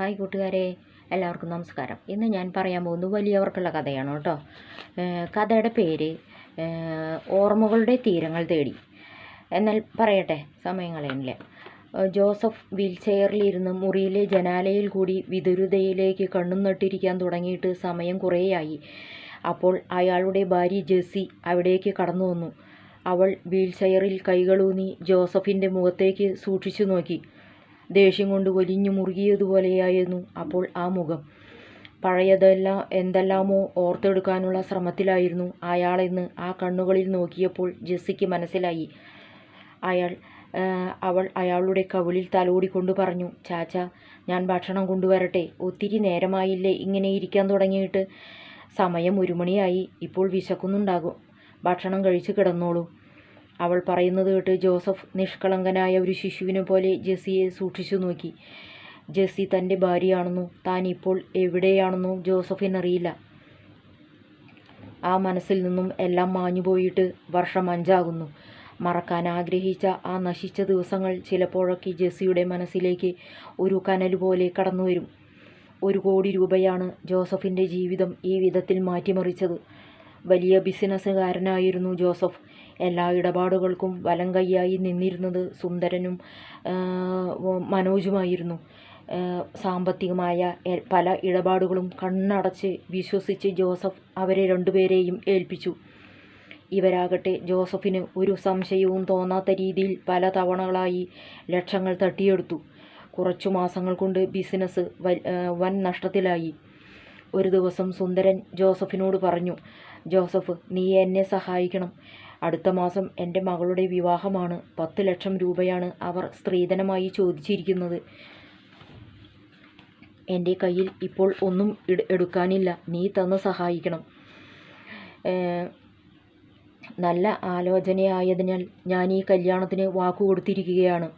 Hi കൂട്ടുകാരെ എല്ലാവർക്കും നമസ്കാരം. ഇന്ന് ഞാൻ പറയാൻ പോകുന്നത് വലിയവർക്കുള്ള കഥയാണ് കേട്ടോ. കഥയുടെ പേര് ഓർമ്മകളുടെ തീരങ്ങൾ തേടി. എന്നാൽ പറയട്ടെ സമയം കളയുന്നില്ല ഏഹ് ജോസഫ് വീൽചെയറിലിരുന്ന് മുറിയിലെ ജനാലയിൽ കൂടി വിദുരതയിലേക്ക് കണ്ണും നട്ടിരിക്കാൻ തുടങ്ങിയിട്ട് സമയം കുറേയായി. അപ്പോൾ അയാളുടെ ഭാര്യ ജെസ്സി അവിടേക്ക് കടന്നു വന്നു. അവൾ വീൽചെയറിൽ കൈകളൂന്നി ജോസഫിന്റെ മുഖത്തേക്ക് സൂക്ഷിച്ചു നോക്കി. ദേഷ്യം കൊണ്ട് വലിഞ്ഞു മുറുകിയതുപോലെയായിരുന്നു അപ്പോൾ ആ മുഖം. പഴയതെല്ലാം എന്തെല്ലാമോ ഓർത്തെടുക്കാനുള്ള ശ്രമത്തിലായിരുന്നു അയാളെന്ന് ആ കണ്ണുകളിൽ നോക്കിയപ്പോൾ ജെസ്സിക്ക് മനസ്സിലായി. അയാൾ അവൾ അയാളുടെ കവിളിൽ തലോടിക്കൊണ്ട് പറഞ്ഞു ചാച്ച ഞാൻ ഭക്ഷണം കൊണ്ടുവരട്ടെ. ഒത്തിരി നേരമായില്ലേ ഇങ്ങനെ ഇരിക്കാൻ തുടങ്ങിയിട്ട്. സമയം ഒരു മണിയായി. ഇപ്പോൾ വിശക്കുന്നുണ്ടാകും. ഭക്ഷണം കഴിച്ച് കിടന്നോളൂ. അവൾ പറയുന്നത് കേട്ട് ജോസഫ് നിഷ്കളങ്കനായ ഒരു ശിശുവിനെ പോലെ ജെസ്സിയെ സൂക്ഷിച്ചു നോക്കി. ജെസ്സി തന്റെ ഭാര്യയാണെന്നും താൻ ഇപ്പോൾ എവിടെയാണെന്നും ജോസഫിനറിയില്ല. ആ മനസ്സിൽ നിന്നും എല്ലാം മാഞ്ഞുപോയിട്ട് വർഷം അഞ്ചാകുന്നു. മറക്കാൻ ആഗ്രഹിച്ച ആ നശിച്ച ദിവസങ്ങൾ ചിലപ്പോഴൊക്കെ ജെസ്സിയുടെ മനസ്സിലേക്ക് ഒരു കനൽ പോലെ കടന്നു വരും. ഒരു കോടി രൂപയാണ് ജോസഫിന്റെ ജീവിതം ഈ വിധത്തിൽ മാറ്റിമറിച്ചത്. വലിയ ബിസിനസ്സുകാരനായിരുന്നു ജോസഫ്. എല്ലാ ഇടപാടുകൾക്കും വലം കൈയായി നിന്നിരുന്നത് സുന്ദരനും മനോജുമായിരുന്നു. സാമ്പത്തികമായ പല ഇടപാടുകളും കണ്ണടച്ച് വിശ്വസിച്ച് ജോസഫ് അവരെ രണ്ടുപേരെയും ഏൽപ്പിച്ചു. ഇവരാകട്ടെ ജോസഫിന് ഒരു സംശയവും തോന്നാത്ത രീതിയിൽ പല തവണകളായി ലക്ഷങ്ങൾ തട്ടിയെടുത്തു. കുറച്ചു മാസങ്ങൾ കൊണ്ട് ബിസിനസ് വൻ നഷ്ടത്തിലായി. ഒരു ദിവസം സുന്ദരൻ ജോസഫിനോട് പറഞ്ഞു ജോസഫ് നീ എന്നെ സഹായിക്കണം. അടുത്ത മാസം എന്റെ മകളുടെ വിവാഹമാണ്. പത്ത് ലക്ഷം രൂപയാണ് അവർ സ്ത്രീധനമായി ചോദിച്ചിരിക്കുന്നത്. എന്റെ കയ്യിൽ ഇപ്പോൾ ഒന്നും എടുക്കാനില്ല. നീ തന്ന് സഹായിക്കണം. നല്ല ആലോചനയായതിനാൽ ഞാൻ ഈ കല്യാണത്തിന് വാക്കു കൊടുത്തിരിക്കുകയാണ്.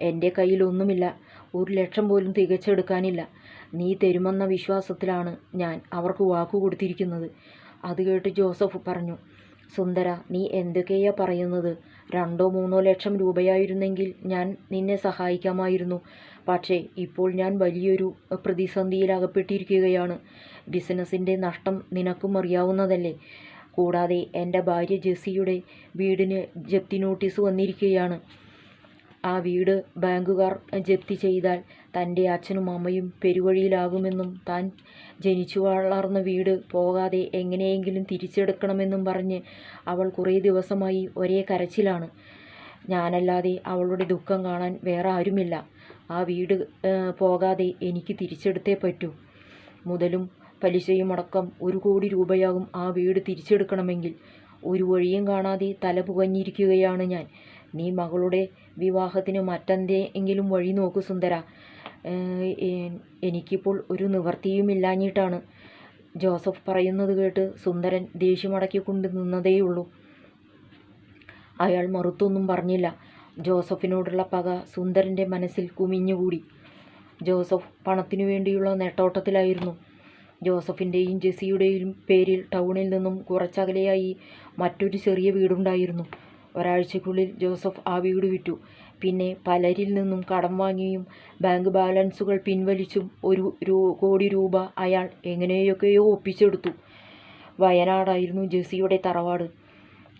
എന്റെ കയ്യിലൊന്നുമില്ല ഒരു ലക്ഷം പോലും തികച്ചെടുക്കാനില്ല. നീ തരുമെന്ന വിശ്വാസത്തിലാണ് ഞാൻ അവർക്ക് വാക്കു കൊടുത്തിരിക്കുന്നത്. അത് കേട്ട് ജോസഫ് പറഞ്ഞു സുന്ദര നീ എന്തൊക്കെയാ പറയുന്നത്? രണ്ടോ മൂന്നോ ലക്ഷം രൂപയായിരുന്നെങ്കിൽ ഞാൻ നിന്നെ സഹായിക്കാമായിരുന്നു. പക്ഷേ ഇപ്പോൾ ഞാൻ വലിയൊരു പ്രതിസന്ധിയിൽ അകപ്പെട്ടിരിക്കുകയാണ് ബിസിനസ്സിന്റെ നഷ്ടം നിനക്കും അറിയാവുന്നതല്ലേ? കൂടാതെ എന്റെ ഭാര്യ ജെസ്സിയുടെ വീടിന് ജപ്തി നോട്ടീസ് വന്നിരിക്കുകയാണ്. ആ വീട് ബാങ്കുകാർ ജപ്തി ചെയ്താൽ തന്റെ അച്ഛനും അമ്മയും പെരുവഴിയിലാകുമെന്നും താൻ ജനിച്ചു വളർന്ന വീട് പോകാതെ എങ്ങനെയെങ്കിലും തിരിച്ചെടുക്കണമെന്നും പറഞ്ഞ് അവൾ കുറേ ദിവസമായി ഒരേ കരച്ചിലാണ്. ഞാനല്ലാതെ അവളുടെ ദുഃഖം കാണാൻ വേറെ ആരുമില്ല. ആ വീട് പോകാതെ എനിക്ക് തിരിച്ചെടുത്തേ പറ്റൂ. മുതലും പലിശയും അടക്കം ഒരു കോടി രൂപയാകും ആ വീട് തിരിച്ചെടുക്കണമെങ്കിൽ. ഒരു വഴിയും കാണാതെ തല പുകഞ്ഞിരിക്കുകയാണ് ഞാൻ. നീ മകളുടെ വിവാഹത്തിന് മറ്റെന്തെങ്കിലും വഴി നോക്കൂ സുന്ദര. എനിക്കിപ്പോൾ ഒരു നിവർത്തിയുമില്ലാഞ്ഞിട്ടാണ് ജോസഫ് പറയുന്നത് കേട്ട് സുന്ദരൻ ദേഷ്യമടക്കിക്കൊണ്ട് നിന്നതേയുള്ളൂ. അയാൾ മറുത്തൊന്നും പറഞ്ഞില്ല. ജോസഫിനോടുള്ള പക സുന്ദരന്റെ മനസ്സിൽ കുമിഞ്ഞുകൂടി. ജോസഫ് പണത്തിനു വേണ്ടിയുള്ള നെട്ടോട്ടത്തിലായിരുന്നു. ജോസഫിന്റെയും ജെസിയുടെയും പേരിൽ ടൗണിൽ നിന്നും കുറച്ചകലെയായി മറ്റൊരു ചെറിയ വീടുണ്ടായിരുന്നു. ഒരാഴ്ചയ്ക്കുള്ളിൽ ജോസഫ് ആ വീട് വിറ്റു. പിന്നെ പലരിൽ നിന്നും കടം വാങ്ങിയും ബാങ്ക് ബാലൻസുകൾ പിൻവലിച്ചും ഒരു കോടി രൂപ അയാൾ എങ്ങനെയൊക്കെയോ ഒപ്പിച്ചെടുത്തു. വയനാടായിരുന്നു ജെസിയുടെ തറവാട്.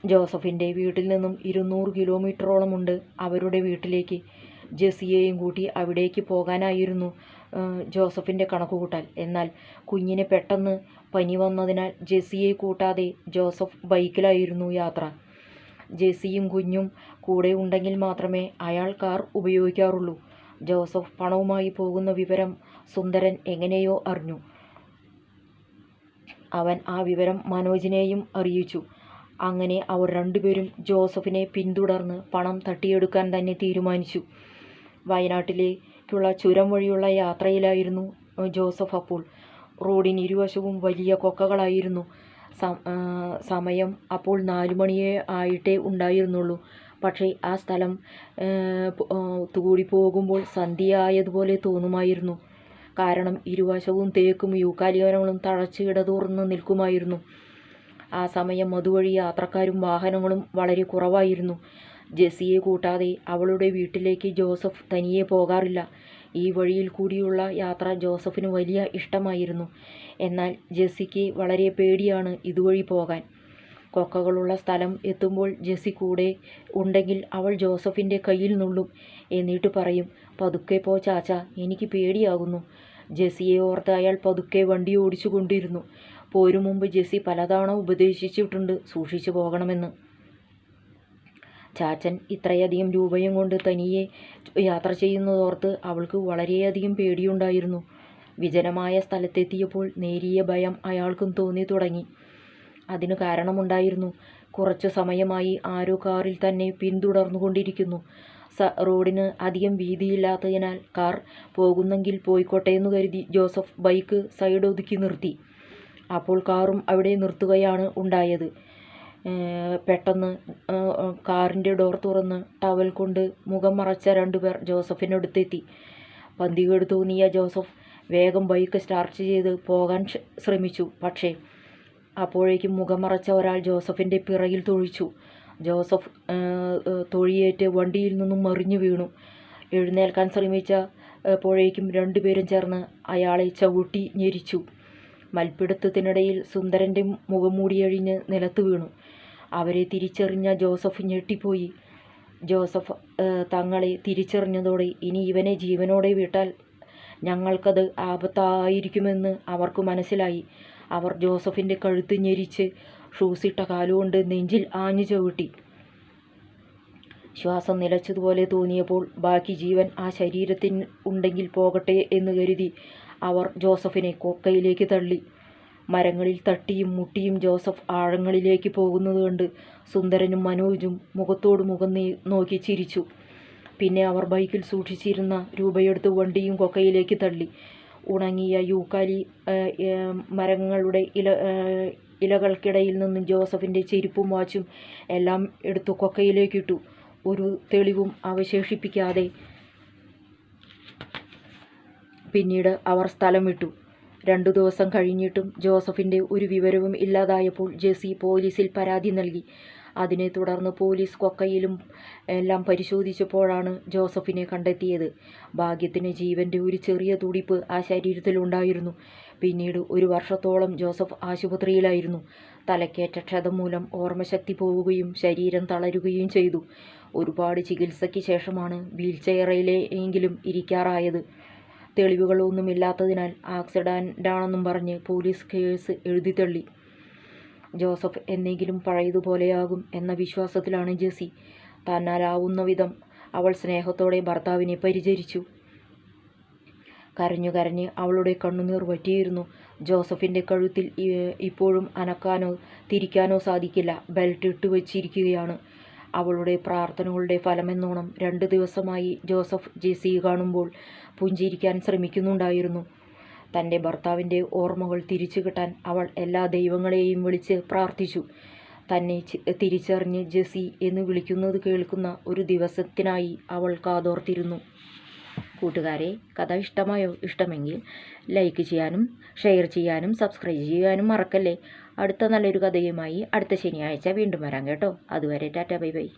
ജോസഫിന്റെ വീട്ടിൽ നിന്നും ഇരുന്നൂറ് കിലോമീറ്ററോളമുണ്ട് അവരുടെ വീട്ടിലേക്ക്. ജെസിയെയും കൂട്ടി അവിടേക്ക് പോകാനായിരുന്നു ജോസഫിന്റെ കണക്കുകൂട്ടൽ. എന്നാൽ കുഞ്ഞിനെ പെട്ടെന്ന് പനി വന്നതിനാൽ ജെസിയെ കൂട്ടാതെ ജോസഫ് ബൈക്കിലായിരുന്നു യാത്ര. ജെസ്സിയും കുഞ്ഞും കൂടെ ഉണ്ടെങ്കിൽ മാത്രമേ അയാൾ കാർ ഉപയോഗിക്കാറുള്ളൂ. ജോസഫ് പണവുമായി പോകുന്ന വിവരം സുന്ദരൻ എങ്ങനെയോ അറിഞ്ഞു. അവൻ ആ വിവരം മനോജിനെയും അറിയിച്ചു. അങ്ങനെ അവർ രണ്ടുപേരും ജോസഫിനെ പിന്തുടർന്ന് പണം തട്ടിയെടുക്കാൻ തന്നെ തീരുമാനിച്ചു. വയനാട്ടിലേക്കുള്ള ചുരം വഴിയുള്ള യാത്രയിലായിരുന്നു ജോസഫ് അപ്പോൾ. റോഡിന് ഇരുവശവും വലിയ കൊക്കകളായിരുന്നു. സമയം അപ്പോൾ നാലു മണിയേ ആയിട്ടേ ഉണ്ടായിരുന്നുള്ളൂ. പക്ഷേ ആ സ്ഥലം പോകുമ്പോൾ സന്ധ്യയായതുപോലെ തോന്നുമായിരുന്നു. കാരണം ഇരുവശവും തേക്കും യൂക്കാലിയനങ്ങളും തഴച്ച് ഇടതൂർന്ന് നിൽക്കുമായിരുന്നു. ആ സമയം അതുവഴി യാത്രക്കാരും വാഹനങ്ങളും വളരെ കുറവായിരുന്നു. ജെസ്സിയെ കൂട്ടാതെ അവളുടെ വീട്ടിലേക്ക് ജോസഫ് തനിയെ പോകാറില്ല. ഈ വഴിയിൽ കൂടിയുള്ള യാത്ര ജോസഫിന് വലിയ ഇഷ്ടമായിരുന്നു. എന്നാൽ ജെസ്സിക്ക് വളരെ പേടിയാണ് ഇതുവഴി പോകാൻ. കൊക്കകളുള്ള സ്ഥലം എത്തുമ്പോൾ ജെസ്സി കൂടെ ഉണ്ടെങ്കിൽ അവൾ ജോസഫിന്റെ കയ്യിൽ നുള്ളും. എന്നിട്ട് പറയും പതുക്കെ പോ ചാച്ച എനിക്ക് പേടിയാകുന്നു. ജെസ്സിയെ ഓർത്ത് അയാൾ പതുക്കെ വണ്ടി ഓടിച്ചു കൊണ്ടിരുന്നു പോരും മുമ്പ് ജെസ്സി പലതവണ ഉപദേശിച്ചിട്ടുണ്ട് സൂക്ഷിച്ചു പോകണമെന്ന്. ചാച്ചൻ ഇത്രയധികം രൂപയും കൊണ്ട് തനിയെ യാത്ര ചെയ്യുന്നതോർത്ത് അവൾക്ക് വളരെയധികം പേടിയുണ്ടായിരുന്നു. വിജനമായ സ്ഥലത്തെത്തിയപ്പോൾ നേരിയ ഭയം അയാൾക്കും തോന്നി തുടങ്ങി. അതിനു കാരണമുണ്ടായിരുന്നു. കുറച്ചു സമയമായി ആരോ കാറിൽ തന്നെ പിന്തുടർന്നുകൊണ്ടിരിക്കുന്നു. സ റോഡിന് അധികം വീതിയില്ലാത്തതിനാൽ കാർ പോകുന്നെങ്കിൽ പോയിക്കോട്ടെ എന്ന് കരുതി ജോസഫ് ബൈക്ക് സൈഡ് ഒതുക്കി നിർത്തി. അപ്പോൾ കാറും അവിടെ നിർത്തുകയാണ് ഉണ്ടായത്. പെട്ടെന്ന് കാറിന്റെ ഡോർ തുറന്ന് ടവൽ കൊണ്ട് മുഖം മറച്ച രണ്ടുപേർ ജോസഫിനടുത്തെത്തി. പന്തികേട് തോന്നിയ ജോസഫ് വേഗം ബൈക്ക് സ്റ്റാർട്ട് ചെയ്ത് പോകാൻ ശ്രമിച്ചു. പക്ഷേ അപ്പോഴേക്കും മുഖം മറച്ച ഒരാൾ ജോസഫിന്റെ പിറകിൽ തൊഴിച്ചു. ജോസഫ് തൊഴിയേറ്റ് വണ്ടിയിൽ നിന്നും മറിഞ്ഞു വീണു. എഴുന്നേൽക്കാൻ ശ്രമിച്ച അപ്പോഴേക്കും രണ്ടുപേരും ചേർന്ന് അയാളെ ചവിട്ടി ഞെരിച്ചു. മൽപ്പിടുത്തത്തിനിടയിൽ സുന്ദരന്റെ മുഖം മൂടിയഴിഞ്ഞ് നിലത്ത് വീണു. അവരെ തിരിച്ചറിഞ്ഞ ജോസഫ് ഞെട്ടിപ്പോയി. ജോസഫ് തങ്ങളെ തിരിച്ചറിഞ്ഞതോടെ ഇനി ഇവനെ ജീവനോടെ വിട്ടാൽ ഞങ്ങൾക്കത് ആപത്തായിരിക്കുമെന്ന് അവർക്ക് മനസ്സിലായി. അവർ ജോസഫിന്റെ കഴുത്ത് ഞെരിച്ച് ഷൂസിട്ട കാലുകൊണ്ട് നെഞ്ചിൽ ആഞ്ഞു ചവിട്ടി. ശ്വാസം നിലച്ചതുപോലെ തോന്നിയപ്പോൾ ബാക്കി ജീവൻ ആ ശരീരത്തിൽ ഉണ്ടെങ്കിൽ പോകട്ടെ എന്ന് കരുതി അവർ ജോസഫിനെ കൊക്കയിലേക്ക് തള്ളി. മരങ്ങളിൽ തട്ടിയും മുട്ടിയും ജോസഫ് ആഴങ്ങളിലേക്ക് പോകുന്നത് കണ്ട് സുന്ദരനും മനോജും മുഖത്തോട് മുഖം നോക്കി ചിരിച്ചു. പിന്നെ അവർ ബൈക്കിൽ സൂക്ഷിച്ചിരുന്ന രൂപയെടുത്ത് വണ്ടിയും കൊക്കയിലേക്ക് തള്ളി. ഉണങ്ങിയ യൂക്കാലി മരങ്ങളുടെ ഇല ഇലകൾക്കിടയിൽ നിന്നും ജോസഫിന്റെ ചെരുപ്പും വാച്ചും എല്ലാം എടുത്തു കൊക്കയിലേക്കിട്ടു. ഒരു തെളിവും അവശേഷിപ്പിക്കാതെ പിന്നീട് അവർ സ്ഥലം വിട്ടു. രണ്ടു ദിവസം കഴിഞ്ഞിട്ടും ജോസഫിന്റെ ഒരു വിവരവും ഇല്ലാതായപ്പോൾ ജെസി പോലീസിൽ പരാതി നൽകി. അതിനെ തുടർന്ന് പോലീസ് കൊക്കയിലും എല്ലാം പരിശോധിച്ചപ്പോഴാണ് ജോസഫിനെ കണ്ടെത്തിയത്. ഭാഗ്യത്തിന് ജീവന്റെ ഒരു ചെറിയ തുടിപ്പ് ആ ശരീരത്തിലുണ്ടായിരുന്നു. പിന്നീട് ഒരു വർഷത്തോളം ജോസഫ് ആശുപത്രിയിലായിരുന്നു. തലക്കേറ്റ ക്ഷതം മൂലം ഓർമ്മശക്തി പോവുകയും ശരീരം തളരുകയും ചെയ്തു. ഒരുപാട് ചികിത്സയ്ക്ക് ശേഷമാണ് വീൽ ചെയറിലെങ്കിലും ഇരിക്കാറായത്. തെളിവുകളൊന്നുമില്ലാത്തതിനാൽ ആക്സിഡന്റാണെന്നും പറഞ്ഞ് പോലീസ് കേസ് എഴുതി തള്ളി ജോസഫ് എന്നെങ്കിലും പഴയതുപോലെയാകും എന്ന വിശ്വാസത്തിലാണ് ജെസി തന്നാലാവുന്ന വിധം അവൾ സ്നേഹത്തോടെ ഭർത്താവിനെ പരിചരിച്ചു. കരഞ്ഞു കരഞ്ഞ് അവളുടെ കണ്ണുനീർ വറ്റിയിരുന്നു. ജോസഫിന്റെ കഴുത്തിൽ ഇപ്പോഴും അനക്കാനോ തിരിക്കാനോ സാധിക്കില്ല. ബെൽറ്റ് ഇട്ട് വച്ചിരിക്കുകയാണ്. അവളുടെ പ്രാർത്ഥനകളുടെ ഫലമെന്നോണം രണ്ട് ദിവസമായി ജോസഫ് ജെസി കാണുമ്പോൾ പുഞ്ചിരിക്കാൻ ശ്രമിക്കുന്നുണ്ടായിരുന്നു. തന്റെ ഭർത്താവിന്റെ ഓർമ്മകൾ തിരിച്ചു കിട്ടാൻ അവൾ എല്ലാ ദൈവങ്ങളെയും വിളിച്ച് പ്രാർത്ഥിച്ചു. തന്നെ തിരിച്ചറിഞ്ഞ് ജെസി എന്ന് വിളിക്കുന്നത് കേൾക്കുന്ന ഒരു ദിവസത്തിനായി അവൾ കാതോർത്തിരുന്നു. കൂട്ടുകാരെ കഥ ഇഷ്ടമായോ? ഇഷ്ടമെങ്കിൽ ലൈക്ക് ചെയ്യാനും ഷെയർ ചെയ്യാനും സബ്സ്ക്രൈബ് ചെയ്യാനും മറക്കല്ലേ? അടുത്ത നല്ലൊരു കഥയുമായി അടുത്ത ശനിയാഴ്ച വീണ്ടും വരാം കേട്ടോ. അതുവരെ ടാറ്റ ബൈ ബൈ.